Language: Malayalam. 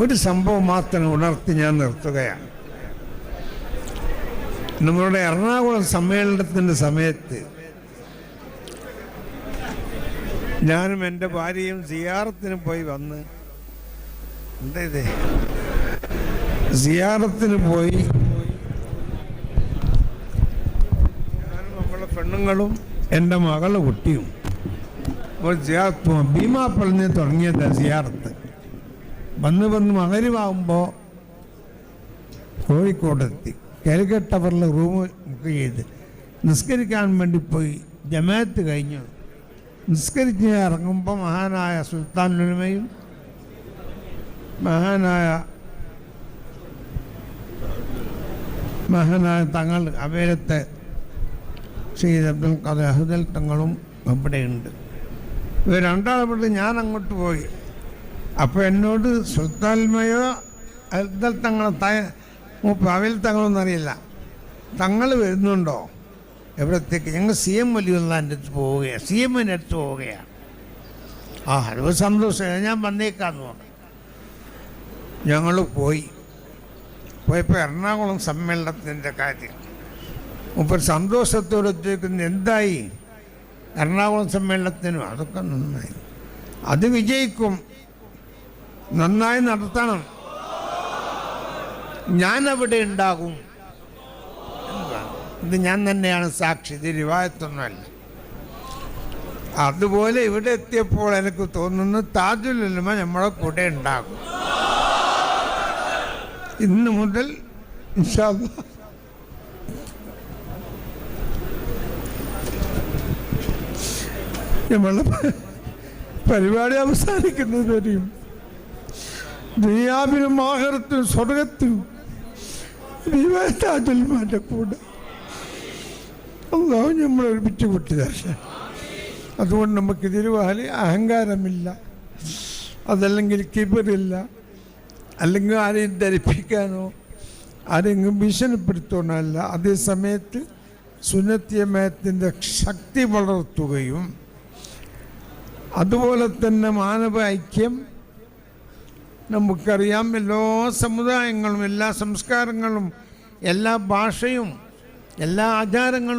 ഒരു സംഭവം മാത്രം ഉണർത്തി ഞാൻ നിർത്തുകയാണ് നമ്മളുടെ എറണാകുളം സമ്മേളനത്തിന്റെ സമയത്ത് ഞാനും എന്റെ ഭാര്യയും സിയാറത്തിന് പോയി വന്ന് എന്താ ഇത് സിയാറത്തിന് പോയി ഞാനും നമ്മളെ പെണ്ണുങ്ങളും എന്റെ മകളെ കുട്ടിയും അപ്പോൾ ഭീമാപ്പള്ളിന് തുടങ്ങിയതാണ് സിയാറത്ത് വന്ന് വന്ന് മകരുവാകുമ്പോൾ കോഴിക്കോടെത്തി. കാലിക്കറ്റ് റൂം ബുക്ക് ചെയ്ത്. നിസ്കരിക്കാൻ വേണ്ടി പോയി. ജമാഅത്ത് കഴിഞ്ഞു. നിസ്കരിച്ച് ഇറങ്ങുമ്പോൾ മഹാനായ സുൽത്താൻ ഉലമയും മഹാനായ മഹാനായ തങ്ങൾ അവേലത്തെ ഷെയ്ദ് അബ്ദുൽ ഖാദർ അഹുദൽ തങ്ങളും അവിടെയുണ്ട്. ഇവർ രണ്ടാളും ഞാൻ അങ്ങോട്ട് പോയി. അപ്പോൾ എന്നോട് സുൽത്താൽമയോ അൽദൽ തങ്ങളെ ത തങ്ങളൊന്നറിയില്ല തങ്ങൾ വരുന്നുണ്ടോ? എവിടത്തേക്ക്? ഞങ്ങൾ സി എം വലിയുള്ള അടുത്ത് പോവുകയാണ് സി എമ്മിന്റെ അടുത്ത് പോവുകയാണ് ആ അത് സന്തോഷം. ഞാൻ വന്നേക്കാന്ന് പറഞ്ഞു ഞങ്ങൾ പോയി. പോയപ്പോൾ എറണാകുളം സമ്മേളനത്തിന്റെ കാര്യം. മുപ്പർ സന്തോഷത്തോടെ ചോദിക്കുന്നത് എന്തായി? എറണാകുളം സമ്മേളനത്തിനും അതൊക്കെ നന്നായി. അത് വിജയിക്കും. നന്നായി നടത്തണം. ഞാൻ അവിടെ ഉണ്ടാകും. ഇത് ഞാൻ തന്നെയാണ് സാക്ഷി. ഇത് രൂപായത്തൊന്നുമല്ല അതുപോലെ ഇവിടെ എത്തിയപ്പോൾ എനിക്ക് തോന്നുന്നു താജുലുലമ നമ്മളെ കൂടെ ഉണ്ടാകും. ഇന്ന് മുതൽ നമ്മളെ പരിപാടി അവസാനിക്കുന്നത് വരെയും ദുനിയാവിനും ആഹരത്തിനും സ്വർഗത്തിനും ദൈവത്താജന്മാരുടെ കൂടെ. അള്ളാഹു നമ്മൾ ഒരുമിച്ച് ദർശനം. അതുകൊണ്ട് നമുക്ക് തിരുവാലി അഹങ്കാരമില്ല. അതല്ലെങ്കിൽ കിബറില്ല. അല്ലെങ്കിൽ ആരെയും ധരിപ്പിക്കാനോ ആരെങ്കിലും ഭീഷണിപ്പെടുത്താനോ അല്ല അതേ സമയത്ത് സുന്നത്തിയമയത്തിന്റെ ശക്തി വളർത്തുകയും അതുപോലെ തന്നെ മാനവ ഐക്യം നമുക്കറിയാം എല്ലാ സമുദായങ്ങളും എല്ലാ സംസ്കാരങ്ങളും എല്ലാ ഭാഷയും എല്ലാ ആചാരങ്ങളും